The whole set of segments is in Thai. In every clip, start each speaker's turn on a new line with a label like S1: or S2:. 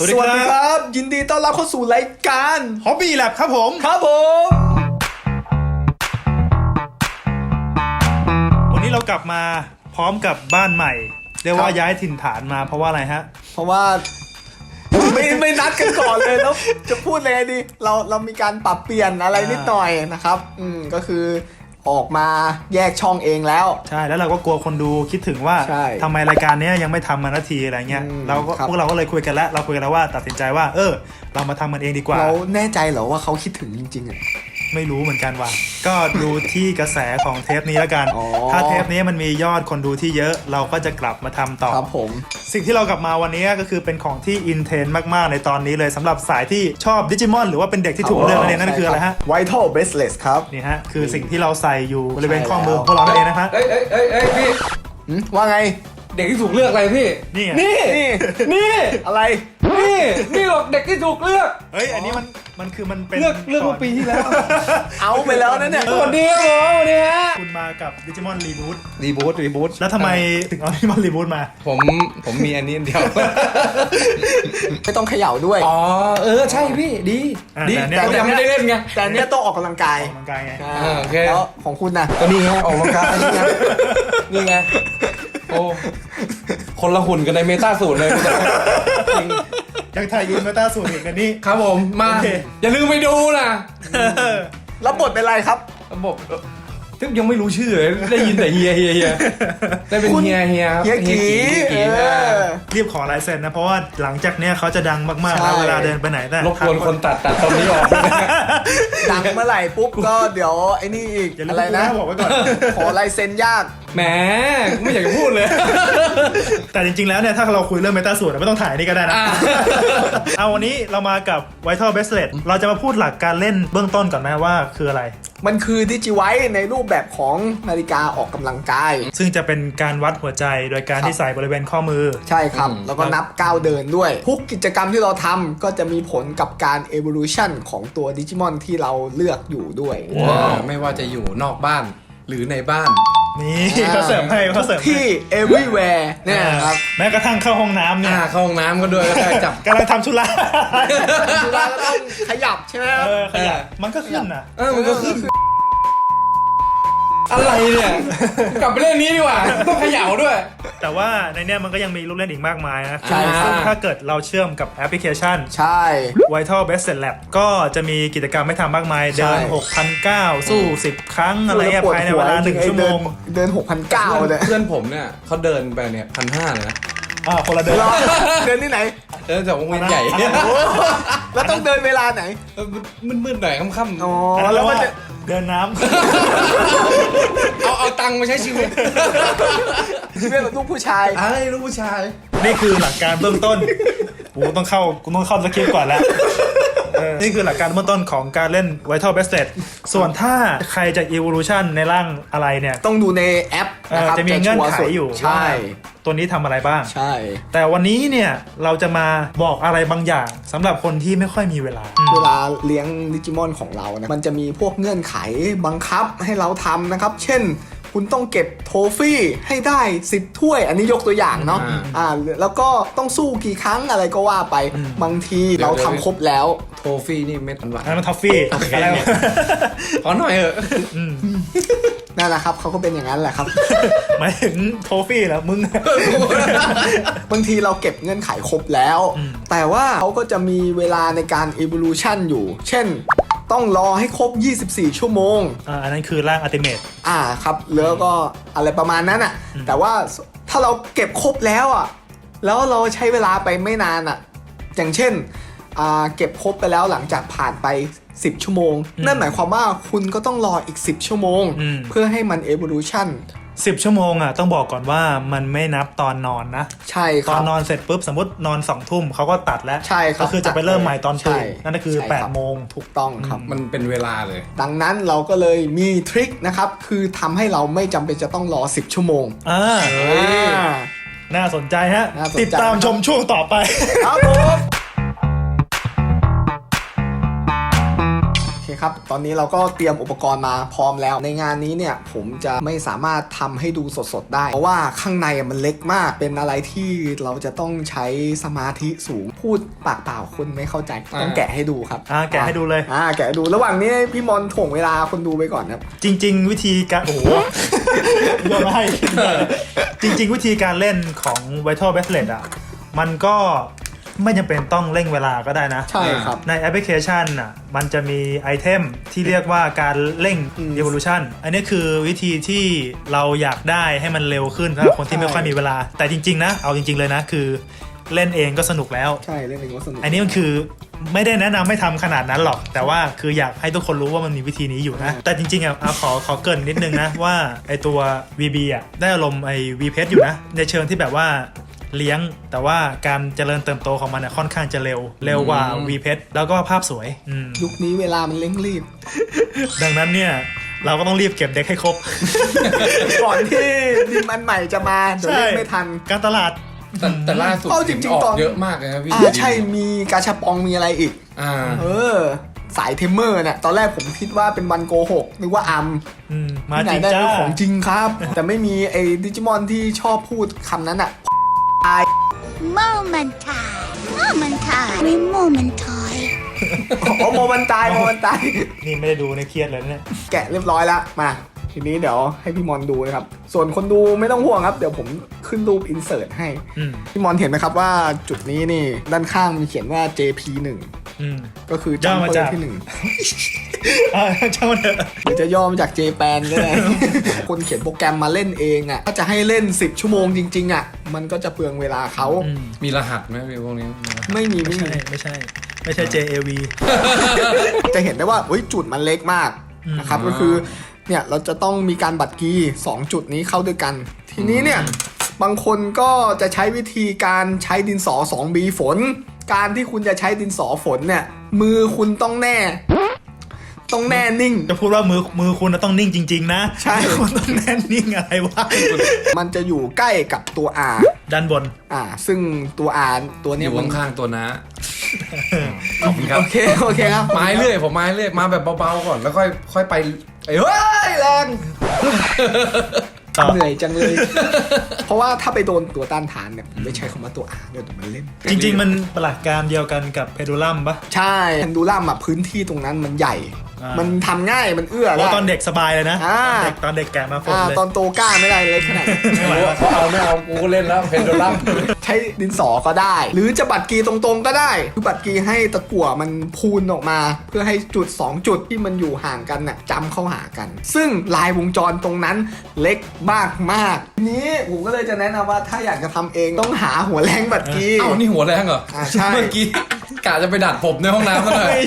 S1: สวัสดีครับ
S2: ครับ ยินดีต้อนรับเข้าสู่รายการ
S1: ฮอบบี้แลบครับผม
S2: ครับผม
S1: วันนี้เรากลับมาพร้อมกับบ้านใหม่ เรียกว่า
S2: ครับ
S1: ย้ายถิ่นฐานมาเพราะว่าอะไรฮะ
S2: เพราะว่า ไม่ไม่นัดกันก่อนเลยแล้วจะพูดเลยงไงดี เราเรามีการปรับเปลี่ยนอะไรนิดหน่อยนะครับ อืมก็คือ ออกมาแยกช่องเองแล้ว
S1: ใช่แล้วเราก็กลัวคนดูคิดถึงว่า
S2: ใช่
S1: ทำไมรายการเนี้ยยังไม่ทำมานาทีอะไรเงี้ย
S2: อืม
S1: เราก็
S2: ครับ
S1: พวกเราก็เลยคุยกันแล้วเราคุยกันแล้วว่าตัดสินใจว่า เออ เรามาทำมันเองดีกว่า
S2: เราแน่ใจเหรอว่าเขาคิดถึงจริงๆอะ
S1: ไม่รู้เหมือนกันว่ะ ก็ดูที่กระแสของเทปนี้แล้วกัน
S2: อ๋อ
S1: ถ้าเทปนี้มันมียอดคนดูที่เยอะ เราก็จะกลับมาทำต่อ
S2: ครับผม
S1: สิ่งที่เรากลับมาวันนี้ก็คือเป็นของที่อินเทรนด์มาก ๆ ในตอนนี้เลยสำหรับสายที่ชอบดิจิมอนหรือว่าเป็นเด็กที่ถูกเลือกนั่นเองนั่นคืออะไรฮะ
S2: ไวท์ a l bracelet ครับ
S1: นี่ฮะ คือสิ่งที่เราใส่อยู่บริเวณข้อมือ
S2: ใช่แล้ว
S1: พวกเรานั่นเองนะฮะ
S3: เอ้ยเอ้ยเอ้ยเอ้ยพี่
S2: หืมว่าไง
S3: เด็กที่ถูกเลือกอะไรพี่
S1: นี่ไง
S2: นี่
S3: นี่
S2: อะไร
S3: นี่ นี่หรอกเด็กที่ถูกเลือก
S1: เฮ้ย อันนี้มัน มันคือมันเป็น
S3: เลือกเลือกเมื่อปีที่แล้ว
S2: เอาไปแล้วนะเนี่ย
S3: สวัสดีครับผมสวัสดีฮะ
S1: คุณมากับดิจิมอนรีบูท
S3: รีบูทรีบูท
S1: แล้วทำไมถึงเอาดิจิมอนรีบูทมา
S3: ผมผมมีอันนี้อันเดียว
S2: ไม่ต้องเขย่าด้วย
S3: อ๋อ เออ ใช่พี่ ดี
S1: อะ
S3: ดี
S1: แต่เนี่ย
S3: แต่ยังไม่ได้เล่นไง
S2: แต่อันเนี้ยต้องออกกำลังกาย
S1: ออกกำลังกายไง
S2: อ่า
S3: อ่าโอเค
S2: แล้วของคุณนะ
S3: ก็นี่ไงออกกำลังกายนี่ไงนี่ไงโอ้คนละหุ่นกันในเมตาสูตรเลยจริง
S1: ยังถ่ายยืนมาต้าสูตรอีกอันนี้
S3: ครับผมมา
S1: โอเค
S3: อย่าลืมไปดูนะ
S2: แล้วบทเป็นไรครับ
S3: ระบบทึกยังไม่รู้ชื่อเลยได้ยินแต่เฮียเฮียเฮียได้เป็น
S2: คุณ
S3: เฮียเฮียครับ
S2: เฮียกี
S3: เฮียกี
S2: เอ
S3: นะ
S2: อ
S1: รีบขอลายเซ็นนะเพราะว่าหลังจากเนี้ยเขาจะดังมากๆ
S2: ใช่
S1: นะเวลาเดินไปไหนแต่
S3: รบกวนคนตัดตัดตรงนี้ออกด้วยนะ
S2: ดังเมื่อไหร่ปุ๊บก็เดี๋ยวไอ้นี่อีก
S1: อย่าลืม
S2: อะไรนะ
S1: บอกไว้ก่อน
S2: ขอลายเซ็นยาก
S3: แหมไม่อยากจะพูดเลย
S1: แต่จริงๆ แล้วเนี่ย ถ้าเราคุยเรื่องเมตาสูตรไม่ต้องถ่ายนี่ก็ได้นะ
S3: อะ
S1: เอาวันนี้เรามากับ Vital Bracelet เราจะมาพูดหลักการเล่นเบื้องต้นก่อนไหมว่าคืออะไร
S2: มันคือดิจิไวท์ในรูปแบบของนาฬิกาออกกำลังกาย
S1: ซึ่งจะเป็นการวัดหัวใจโดยการ
S2: ครับ
S1: ที่ใส่บริเวณข้อมือ
S2: ใช่ครับ
S3: อืม
S2: แล้วก็นับก้าวเดินด้วย ทุกกิจกรรมที่เราทำก็จะมีผลกับการ evolution ของตัวดิจิมอนที่เราเลือกอยู่ด้วย
S3: ว้าวไม่ว่าจะอยู่นอกบ้านหรือในบ้าน
S1: นี่เขาเสริมให้เขาเสริมให้
S2: ที่ everywhere เนี่ยครับ
S1: แม้กระทั่งเข้าห้องน้ำเนี่ย
S3: อ่าเข้าห้องน้ำก็ด้วยก็ได้จับ
S1: กำลังทำชุระ
S2: สุราก็ต้องขยับใช่ไหมครับ
S1: เออขยับมันก็ขึ้นนะ
S3: เออมันก็ขึ้น อะไรเนี่ย กลับไปเล่นนี้ดีกว่า ต้องเขย่าด้วย
S1: แต่ว่าในเนี้ยมันก็ยังมีลูกเล่นอีกมากมายนะ
S2: ใช่ครับ
S1: ซึ่งถ้าเกิดเราเชื่อมกับแอปพลิเคชัน
S2: ใช่
S1: Vital Bracelet Lab ก็จะมีกิจกรรมให้ทำมากมาย
S2: ใช่
S1: เดิน6,900สู้ 10 ครั้งอะไรเงี้ยภายในเวลา 1 ชั่วโมง
S2: เดินหกพันเก้าเนี่ย
S3: เพื่อนผมเนี่ยเขาเดินไปเนี่ยพันห้าเลยนะ
S1: อ่าคนละเดิน
S2: รอเดินที่ไหน
S3: เดินจากวงเวียนใหญ่
S1: อันนั้น
S2: โอ้แล้วต้องเดินเวลาไหน
S3: มืดๆหน่อยค่ำ
S2: อ๋อ
S1: อันนั้น
S2: แล้
S1: เรียวก
S2: มัน
S1: ว่า
S2: จะ
S1: เดินน้
S3: ๆเอาเอาตังค์มาใช้ชีวิต
S2: เรื่องของลูกผู้ชาย
S3: ไอ้ลูกผู้ชายำ
S1: นี่คือหลักการเบื้องต้นกูต้องเข้ากูต้องเข้าสคริปต์ก่อนแล้วเออนี่คือหลักการเบื้องต้นของการเล่น Vital Bracelet ส่วนถ้าใครจะ evolution ในร่างอะไรเนี่ย
S2: ต้องดูในแอป
S1: เอ
S2: นะ
S1: อ
S2: ครับ
S1: จะมีเงื่อนไขอยู่
S2: ใช่
S1: ว่า ตัวนี้ทำอะไรบ้าง
S2: ใช่
S1: แต่วันนี้เนี่ยเราจะมาบอกอะไรบางอย่างสำหรับคนที่ไม่ค่อยมีเวลา
S2: เวลาเลี้ยงดิจิมอนของเรานะมันจะมีพวกเงื่อนไขบังคับให้เราทำนะครับ เช่นคุณต้องเก็บโทฟี่ให้ได้ 10 ถ้วย อันนี้ยกตัวอย่างเนาะ
S3: อ่า
S2: อ่าแล้วก็ต้องสู้กี่ครั้งอะไรก็ว่าไปบางที
S3: เดี๋ยว
S2: เราทำครบแล้ว
S3: โทฟี่นี่เม็ดหวาน
S1: อันนั้นมันท็อฟฟี่
S3: โอเคขอหน่อยเถอะ
S2: นั่นแหละครับเขาก็เป็นอย่างนั้นแหละครับ
S1: หมายถึงโทฟี่แล้วมึง
S2: บางทีเราเก็บเงื่อนไขครบแล้วแต่ว่าเขาก็จะมีเวลาในการ evolution อยู่ เช่น ต้องรอให้ครบ 24 ชั่วโมง
S1: อ่าอันนั้นคือร่างอัติเมต
S2: อ่าครับแล้วก็อะไรประมาณนั้นอะแต่ว่าถ้าเราเก็บครบแล้วอะ แล้วเราใช้เวลาไปไม่นานอะ อย่างเช่นอ่า เก็บครบไปแล้วหลังจากผ่านไป 10 ชั่วโมง นั่นหมายความว่าคุณก็ต้องรออีก 10 ชั่วโมง เพื่อให้มัน evolution
S1: สิบชั่วโมงอะต้องบอกก่อนว่ามันไม่นับตอนนอนนะ
S2: ใช่ค
S1: ตอ
S2: รั
S1: น
S2: บ
S1: นอนเสร็จปุ๊บสมมตินอนสองทุ่มเขาก็ตัดแล้ว
S2: ใช่ครับ
S1: ก็คือจะไปเริ่มใหม่ตอนตื่น
S2: ใช่
S1: นั่นก็คือ
S2: ใช่ครับ
S1: 8โมง
S2: ถูกต้องครับ
S3: มันเป็นเวลาเลย
S2: ดังนั้นเราก็เลยมีทริคนะครับ คือทำให้เราไม่จำเป็นจะต้องรอ 10 ชั่วโมง
S1: อ่า
S2: อ่า
S1: น่าสนใจฮะ
S2: น่าสนใจ
S1: ติดตามชมช่วงต่อไป
S2: ครับผม คครับ ตอนนี้เราก็เตรียมอุปกรณ์มาพร้อมแล้ว ในงานนี้เนี่ยผมจะไม่สามารถทำให้ดูสดๆได้ เพราะว่าข้างในอะมันเล็กมาก เป็นอะไรที่เราจะต้องใช้สมาธิสูง พูดปากเปล่าคนไม่เข้าใจ ต้องแกะให้ดูครับ
S1: อ่า แกะให้ดูเลย
S2: อ่า แกะให้ดู ระหว่างนี้พี่มอนถ่วงเวลาคนดูไปก่อนครับ
S1: จริง ๆ วิธีการ โอ้โหโยนมาให้จริง ๆ วิธีการเล่นของ Vital Bracelet อะ มันก็ ไม่จำเป็นต้องเร่งเวลาก็ได้นะ
S2: ใช่ครับ
S1: ในแอปพลิเคชันอะมันจะมีไอเทมที่เรียกว่าการเร่ง
S2: อืม
S1: evolution อันนี้คือวิธีที่เราอยากได้ให้มันเร็วขึ้นสำหรับคนที่
S2: ใช่
S1: ไม่ค่อยมีเวลา แต่จริง ๆ นะ เอาจริง ๆ เลยนะ คือเล่นเองก็สนุกแล้ว
S2: ใช่เล่นเองก็สนุก
S1: อันนี้มันคือไม่ได้แนะนำให้ทำขนาดนั้นหรอก แต่ว่าคืออยากให้ทุกคนรู้ว่ามันมีวิธีนี้อยู่นะ แต่จริงๆอะเอาขอขอเกรินนิดนึงนะ ว่าไอตัว VB อะได้อารมณ์ไอ V p อยู่นะ ในเชิงที่แบบว่า เลี้ยง แต่ว่าการเจริญเติบโตของมันอะค่อนข้างจะเร็ว เร็วกว่า V p แล้วก็ภาพสวยอืม
S2: ยุคนี้เวลามันเร่งรีบ
S1: ดังนั้นเนี่ยเราก็ต้องรีบเก็บเด็กให้ครบ
S2: ก่อนที่ดิมอันใหม่จะมาเดี๋ยวเล่นไม่ทัน
S1: การตลาด
S3: แต่แต่ล่าสุด
S2: เอาจริงๆ
S3: ออก
S2: ตอน
S3: เยอะมากเลยครับพี่
S2: อ่าใช่มีกาชาปองมีอะไรอีก
S3: อ่า
S2: เออ สายเทมเมอร์เนี่ยตอนแรกผมคิดว่าเป็นวันโกหกนึกว่าอัม
S1: อืมมา
S2: ที่ไหน
S1: จริง
S2: ได้
S1: จ้า
S2: เป็นของจริงครับ แต่ไม่มีไอ้ดิจิมอนที่ชอบพูดคำนั้นอะ
S4: Moment time. Moment time. We moment time.
S2: โอ้โมมันตายโมมันตาย
S1: นี่ไม่ได้ดูในเครียดเลยนะเนี่ย
S2: แกะเรียบร้อยแล้วมา ทีนี้เดี๋ยวให้พี่มอนดูนะครับ ส่วนคนดูไม่ต้องห่วงครับ เดี๋ยวผมขึ้นรูปอินเสิร์ตให้
S1: อืม
S2: พี่มอนเห็นไหมครับว่าจุดนี้นี่ด้านข้างมีเขียนว่า JP1
S1: อืม
S2: ก็คือ ย่
S1: อ
S2: จัม
S1: มา
S2: เปอ
S1: จาก
S2: ร์ที่หนึ่ง
S1: อ่าช่างมันเถอะ
S2: หรือจะย่อมาจาก JPAN ก็ได้ คนเขียนโปรแกรมมาเล่นเองอะถ้าจะให้เล่น 10 ชั่วโมงจริง ๆ อะ มันก็จะเปลืองเวลาเขา
S1: อืม
S3: มีรหัสไหมพี่พวกนี้
S2: ไม่มี
S1: ไม่
S2: ไม่
S1: ใช่
S2: มี
S1: ไม่ใช่ ไม่ใช่ JAV
S2: จะเห็นได้ว่าเฮ้ยจุดมันเล็กมากนะครับก็คือเนี่ยเราจะต้องมีการบัตรกี2จุดนี้เข้าด้วยกัน ทีนี้เนี่ยบางคนก็จะใช้วิธีการใช้ดินสอ 2B ฝน การที่คุณจะใช้ดินสอฝนเนี่ยมือคุณต้องแน่ ต้องแน่นิ่ง
S1: จะพูดว่ามือมือคุณน่ะต้องนิ่งจริง ๆ นะ
S2: ใช่
S1: คุณต้องแน่นนิ่งอะไรวะ
S2: มันจะอยู่ใกล้กับตัว R
S1: ด้านบน
S2: อ่า ซึ่งตัว R ตัว
S3: อ
S2: เนี้ย
S3: ยู่
S2: มัน
S3: ข้างๆตัวน้าขอบคุณครับ
S2: โอเคโอเคครับ
S3: ไม้เรื่อยผมไม้เรื่อยมาแบบเบาๆก่อนแล้วค่อยค่อยไปเอ้ยเฮ้ยแรง
S1: ต่อ
S2: เหนื่อยจังเลย เพราะว่าถ้าไปโดนตัวต้านทานเนี่ยผมไม่ใช้คำว่าตัว R เดี๋ยวมันเล่น
S1: จริง ๆ มันหลักการเดียวกันกับเพดูลัมปะ
S2: ใช่แอนดูลัมอะพื้นที่ตรงนั้นมันใหญ่
S1: อ่ามั
S2: มันทำง่ายมันเอื้อ
S1: เพราะ
S2: ได้
S1: ตอนเด็กสบายเลยนะ
S2: อ่า
S1: ตอนเด็กตอนเด็กแกะมาฝน
S2: อ่า
S1: เลย
S2: ตอนโตกล้าไม่ได้เลยขนาดนั้น
S1: ไม่ไหววะ
S3: เขาเอาไม่เอากูก็เล่นแล้วเพนโดลัม
S2: ใช้ดินสอก็ได้ หรือจะบัตรกีตรงๆก็ได้คือบัตรกีให้ตะกั่วมันพูนออกมา เพื่อให้จุด 2 จุดที่มันอยู่ห่างกันน่ะจำเข้าหากัน ซึ่งลายวงจรตรงนั้นเล็กมากมากๆทีนี้ผมก็เลยจะแนะนำว่าถ้าอยากจะทำเองต้องหาหัวแรงบัตรกี
S3: เอ้านี่หัวแรงเหรอ
S2: อ่าใช่
S3: เมื่อกี้ กะจะไปดัดผมในห้องน้ำซะหน่อย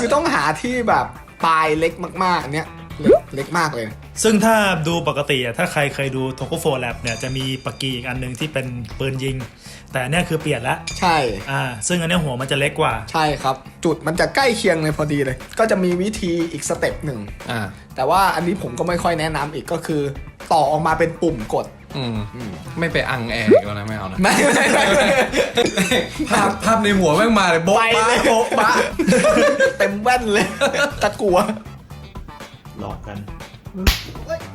S2: คือต้องหาที่แบบปลายเล็กมากๆอันเนี้ยเล็กเล็กมากเลย
S1: ซึ่งถ้าดูปกติอะถ้าใครเคยดูโทโกโฟแลบเนี่ยจะมีปากกีอีกอันหนึ่งที่เป็นปืนยิง แต่อันเนี่ยคือเปลี่ยนละ
S2: ใช่
S1: อ่าซึ่งอันเนี้ยหัวมันจะเล็กกว่า
S2: ใช่ครับ จุดมันจะใกล้เคียงเลยพอดีเลย ก็จะมีวิธีอีกสเต็ปหนึ่ง
S3: อ่า
S2: แต่ว่าอันนี้ผมก็ไม่ค่อยแนะนำอีกก็คือ ต่อออกมาเป็นปุ่มกด
S3: อืมไม่ไปอังแอร์อีกแล้วนะไม่เอานะ
S2: ไม่ไม่ไม่ไม่
S3: ภาพภาพในหัวแม่งมาเลยโบ๊ะ
S2: ไป
S3: บ้า
S2: เลย
S3: โบ๊ะบ้า
S2: เต็มแว่นเลยตะกัว
S1: หลอกกัน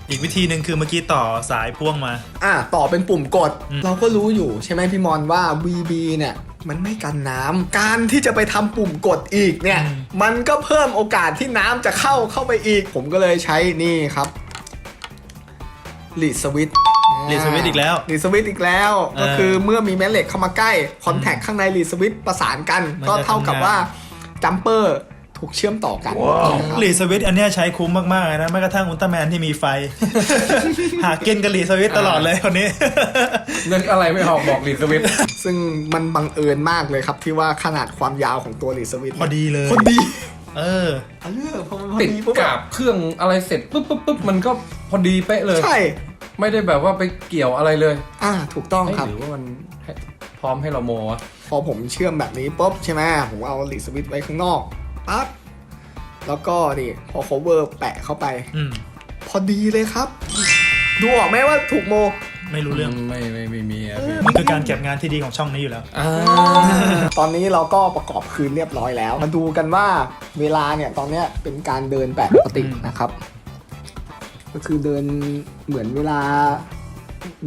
S1: อีกวิธีหนึ่งคือเมื่อกี้ต่อสายพ่วงมา
S2: อะต่อเป็นปุ่มกด
S1: อืม
S2: เราก็รู้อยู่ใช่ไหมพี่มอนว่า VB เนี่ย มันไม่กันน้ำการที่จะไปทำปุ่มกดอีกเนี่ย มันก็เพิ่มโอกาสที่น้ำจะเข้าเข้าไปอีก ผมก็เลยใช้นี่ครับลีดสวิต
S1: ลี ดสวิตช์อีกแล้ว
S2: ลีดสวิตอีกแล้ว
S1: เออ
S2: ก็คือเมื่อมีแม่เหล็กเข้ามาใกล้คอนแทคข้างในลีดสวิตประสานกัน
S1: มัน
S2: ก็
S1: จะ
S2: เท่ากับ
S1: ทำงาน
S2: ว่าจัมเปอร์ถูกเชื่อมต่อกันนะครับ
S1: ลีดสวิตช์อันเนี้ยใช้คุ้มมาก ๆ เลยนะแม้กระทั่งอุลตร้าแมนที่มีไฟ หากินกับลีดสวิตช์ตลอดเลยคนนี้
S3: นึกอะไรไม่ออกบอกลีดสวิต
S2: ซึ่งมันบังเอิญมากเลยครับที่ว่าขนาดความยาวของตัวลีดสวิต
S1: พอดีเลย
S2: พอดี
S1: เออ
S2: เออพอมันพอ
S3: ติด
S2: ดีปุ๊บ
S3: กาบเครื่องอะไรเสร็จปุ๊บปุ๊บปุ๊บมันก็พอดีเป๊ะเลย
S2: ใช่
S3: ไม่ได้แบบว่าไปเกี่ยวอะไรเลย
S2: อ่า ถูกต้อง
S3: เอ้ย
S2: ครับ
S3: หรือว่ามันให้พร้อมให้เราโมวะ
S2: พอผมเชื่อมแบบนี้ปุ๊บใช่ไหมผมเอาลีดสวิตไว้ข้างนอกปั๊บแล้วก็นี่พอ cover แปะเข้าไป
S1: อืม
S2: พอดีเลยครับ ดูออกไหมว่าถูกโม
S1: ไม่รู้เรื่อง
S3: ไม่ไม่ไม่มีอะพี่
S1: มันคือการเก็บงานที่ดีของช่องนี้อยู่แล้ว
S3: อ่า
S2: ตอนนี้เราก็ประกอบคืนเรียบร้อยแล้ว มาดูกันว่าเวลาเนี่ยตอนเนี้ยเป็นการเดินแบบปกติ
S1: อืม
S2: นะครับ ก็คือเดินเหมือนเวลา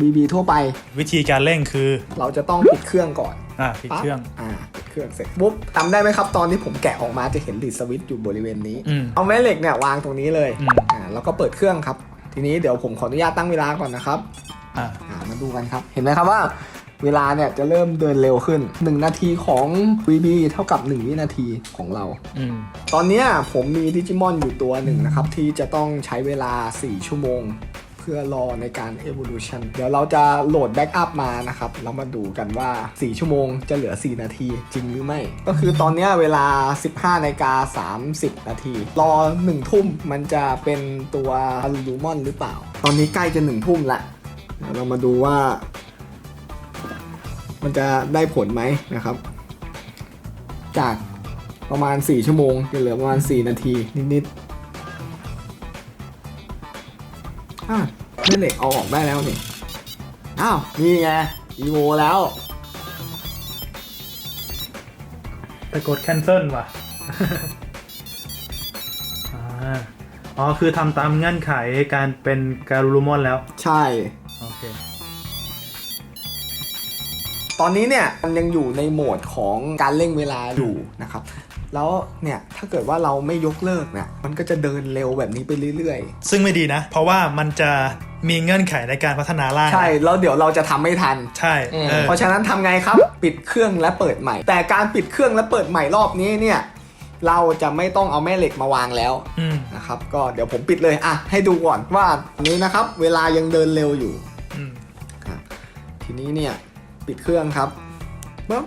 S2: BB ทั่วไป
S1: วิธีการเร่งคือ
S2: เราจะต้องปิดเครื่องก่อน
S1: อ่าปิดเครื่อง
S2: ปั๊บอ่าปิดเครื่องเสร็จปุ๊บจำได้ไหมครับ ตอนที่ผมแกะออกมาจะเห็นดิดสวิตช์อยู่บริเวณนี้
S1: อืม
S2: เอาแม่เหล็กเนี่ยวางตรงนี้เลย
S1: อืม
S2: อ่าแล้วก็เปิดเครื่องครับ ทีนี้เดี๋ยวผมขออนุญาตตั้งเวลาก่อนนะครับ
S1: อ่า
S2: อ่ามาดูกันครับ เห็นไหมครับว่าเวลาเนี่ยจะเริ่มเดินเร็วขึ้น 1 นาทีของ VB เท่ากับ 1 วินาทีของเรา
S1: อืม
S2: ตอนเนี้ยผมมีดิจิมอนอยู่ตัวหนึ่งนะครับ ที่จะต้องใช้เวลา 4 ชั่วโมง เพื่อรอในการ evolution เดี๋ยวเราจะโหลดแบ็กอัพมานะครับ แล้วมาดูกันว่า 4 ชั่วโมงจะเหลือ 4 นาทีจริงหรือไม่ ก็คือตอนเนี้ยเวลา 15นาฬิกา30 นาที รอ 1 ทุ่มมันจะเป็นตัวอลูมอนหรือเปล่า ตอนนี้ใกล้จะ 1 ทุ่มละ เดี๋ยวเรามาดูว่า มันจะได้ผลไหมนะครับ จากประมาณ 4 ชั่วโมงจะเหลือประมาณ 4 นาทีนิดๆอะเล่นเหล็กเอาออกได้แล้วนี่ อ้าว นี่ไงอีโวแล้ว
S1: ไปกด cancel ว่ะ อ่าอ๋อ คือทำตามเงื่อนไขการเป็นการูลูมอนแล้ว
S2: ใช่
S1: โอเค
S2: ตอนนี้เนี่ยมันยังอยู่ในโหมดของการเร่งเวลาอยู่นะครับ แล้วเนี่ยถ้าเกิดว่าเราไม่ยกเลิกเนี่ยมันก็จะเดินเร็วแบบนี้ไปเรื่อย
S1: ซึ่งไม่ดีนะ เพราะว่ามันจะมีเงื่อนไขในการพัฒนาร่าง
S2: ๆใช่แล้วเดี๋ยวเราจะทำไม่ทัน
S1: ใช่เออ
S2: เพราะฉะนั้นทำไงครับปิดเครื่องและเปิดใหม่ แต่การปิดเครื่องและเปิดใหม่รอบนี้เนี่ยเราจะไม่ต้องเอาแม่เหล็กมาวางแล้ว
S1: อืม
S2: นะครับ ก็เดี๋ยวผมปิดเลยอะให้ดูก่อนว่าอันนี้นะครับ เวลายังเดินเร็วอยู่
S1: อืม
S2: ครับ ทีนี้เนี่ยปิดเครื่องครับปุ๊บ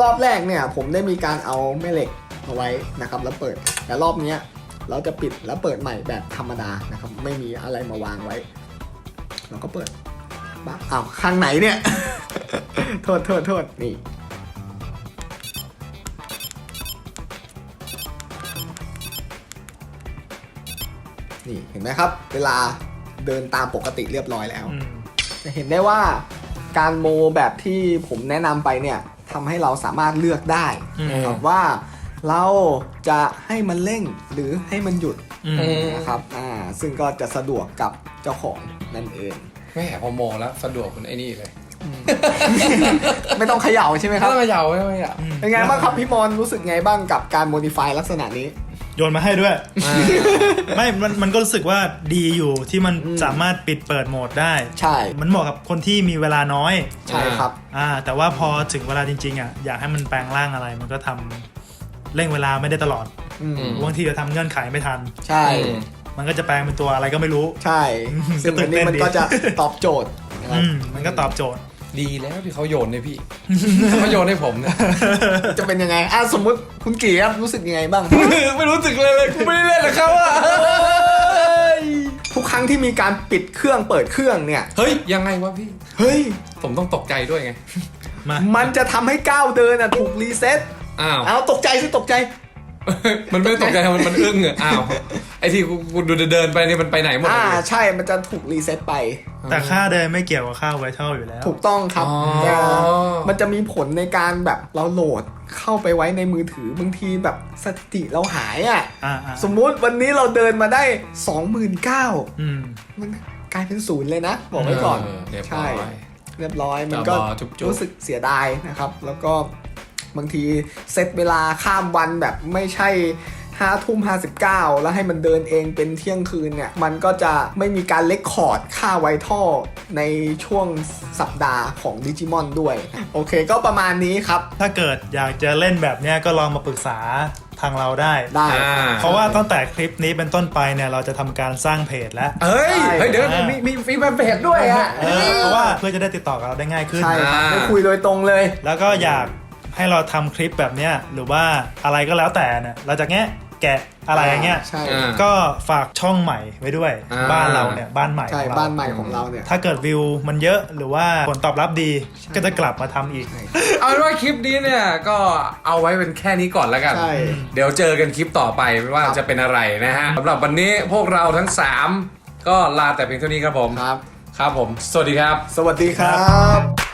S2: รอบแรกเนี่ยผมได้มีการเอาแม่เหล็กมาไว้นะครับแล้วเปิด แต่รอบเนี้ยเราจะปิดแล้วเปิดใหม่แบบธรรมดานะครับ ไม่มีอะไรมาวางไว้ เราก็เปิดปั๊บอ้าวข้างไหนเนี่ยโทษโทษโทษนี่นี่เห็นไหมครับ เวลาเดินตามปกติเรียบร้อยแล้ว
S1: อืม
S2: จะเห็นได้ว่า การโมแบบที่ผมแนะนำไปเนี่ยทำให้เราสามารถเลือกได้
S1: อืม
S2: นะครับว่าเราจะให้มันเร่งหรือให้มันหยุด
S1: อืม
S2: นะครับอ่าซึ่งก็จะสะดวกกับเจ้าของนั่นเอง
S3: แม่พอโมแล้วสะดวกคุณไอ้นี่เลย
S2: ไม่ต้องเขย่าใช่ไหมครับ
S3: ไม่ต้องเหยาไม่ต้องเหยา
S2: เป็นไงบ้างครับพี่มอนรู้สึกไงบ้างกับการโมดิฟายลักษณะนี้
S1: โยนมาให้ด้วย ไม่ มันมันก็รู้สึกว่าดีอยู่ที่มัน
S2: อืม
S1: สามารถปิดเปิดโหมดได้
S2: ใช่
S1: มันเหมาะกับคนที่มีเวลาน้อย
S2: ใช่ครับ
S1: อ่า แต่ว่าพอถึงเวลาจริง ๆ อะ อยากให้มันแปลงร่างอะไร มันก็ทำเร่งเวลาไม่ได้ตลอด
S2: อืม
S1: บางทีจะทำเงื่อนไขไม่ทัน
S2: ใช่
S1: มันก็จะแปลงเป็นตัวอะไรก็ไม่รู้
S2: ใช่
S1: อืม
S2: ซึ่งอันนี้มัน
S1: ก็ตื่นเต้นดี
S2: ก็จะตอบโจทย์นะครับ
S1: อืมมันก็ตอบโจทย์
S3: ดีแล้วที่เขาโยนให้พี่ เขาโยนให้ผมเนี่ย
S2: จะเป็นยังไงอะสมมุติคุณกี่ครับรู้สึกยังไงบ้าง
S3: ไม่รู้สึกเลยเลยกูไม่ได้เล่นกับเขาอะ
S2: ทุกครั้งที่มีการปิดเครื่องเปิดเครื่องเนี่ย
S3: เฮ้ยยังไงวะพี่
S2: เฮ้ย
S3: ผมต้องตกใจด้วยไง
S1: มา
S2: มันจะทำให้ก้าวเดินอะถูกรีเซ็ต
S3: อ้าว
S2: เอาตกใจสิตกใจ
S3: มันไม่ได้ตกใจมันมันอึ้งอะอ้าวไอที่กูกูดูเดินไปนี่มันไปไหนหมด
S2: อ่า
S3: เลย
S2: ใช่มันจะถูกรีเซ็ตไป
S1: แต่ค่าเดินไม่เกี่ยวกับค่าไวท์เท่าอยู่แล้ว
S2: ถูกต้องครับ
S3: อ๋อ
S2: แต่มันจะมีผลในการแบบเราโหลดเข้าไปไว้ในมือถือบางทีแบบสถิติเราหายอะ
S1: อ่าอ่า
S2: สมมุติวันนี้เราเดินมาได้ 29,000
S1: อืม
S2: มันกลายเป็นศูนย์เลยนะ บอกไว้ก่อน
S3: เเรียบร้
S2: ใช่
S3: อย
S2: เรียบร้อยมันก็
S3: จะบอกจุ๊บๆ
S2: รู้สึกเสียดายนะครับ แล้วก็ บางทีเซตเวลาข้ามวันแบบไม่ใช่ห้าทุ่มห้าสิบเก้าแล้วให้มันเดินเองเป็นเที่ยงคืนเนี่ย มันก็จะไม่มีการเลคคอร์ดค่าไวท่อในช่วงสัปดาห์ของดิจิมอนด้วย โอเคก็ประมาณนี้ครับ
S1: ถ้าเกิดอยากจะเล่นแบบเนี้ยก็ลองมาปรึกษาทางเราได้
S2: ได้
S3: อ่า
S1: เพราะว่าตั้งแต่คลิปนี้เป็นต้นไปเนี่ยเราจะทำการสร้างเพจแล้ว
S3: เฮ้ย
S2: ใช่
S3: เฮ้ย เดี๋ยว
S1: อ่ามี
S3: มี มีมีแฟนเพจด้วยอะ
S1: เออเพราะว่าเพื่อจะได้ติดต่อกับเราได้ง่ายขึ้น
S2: ใช่ครับ
S3: อ่า
S2: ได้คุยโดยตรงเลย
S1: แล้วก็อยาก ให้เราทำคลิปแบบเนี้ยหรือว่าอะไรก็แล้วแต่เนี่ยเราจะแงะแกะอะไรอย่างเงี้ย
S2: ใช่
S3: อ่า
S1: ก็ฝากช่องใหม่ไว้ด้วย
S3: อ่า
S1: บ้านเราเนี่ยบ้านใหม่
S2: ใช่
S1: ของเรา
S2: บ้านใหม่ของเราเนี่ย
S1: ถ้าเกิดวิวมันเยอะหรือว่าผลตอบรับดีก็จะกลับมาทำอีก
S3: เอาเป็นว่าคลิปนี้เนี่ยก็เอาไว้เป็นแค่นี้ก่อนแล้วกัน
S2: ใช่
S3: เดี๋ยวเจอกันคลิปต่อไปไม่ว่า
S2: ครับ
S3: จะเป็นอะไรนะฮะสำหรับวันนี้พวกเราทั้ง 3 ก็ลาแต่เพียงเท่านี้ครับผม
S2: ครับ
S3: ครับผม สวัสดีครับ
S2: สวัสดีครับ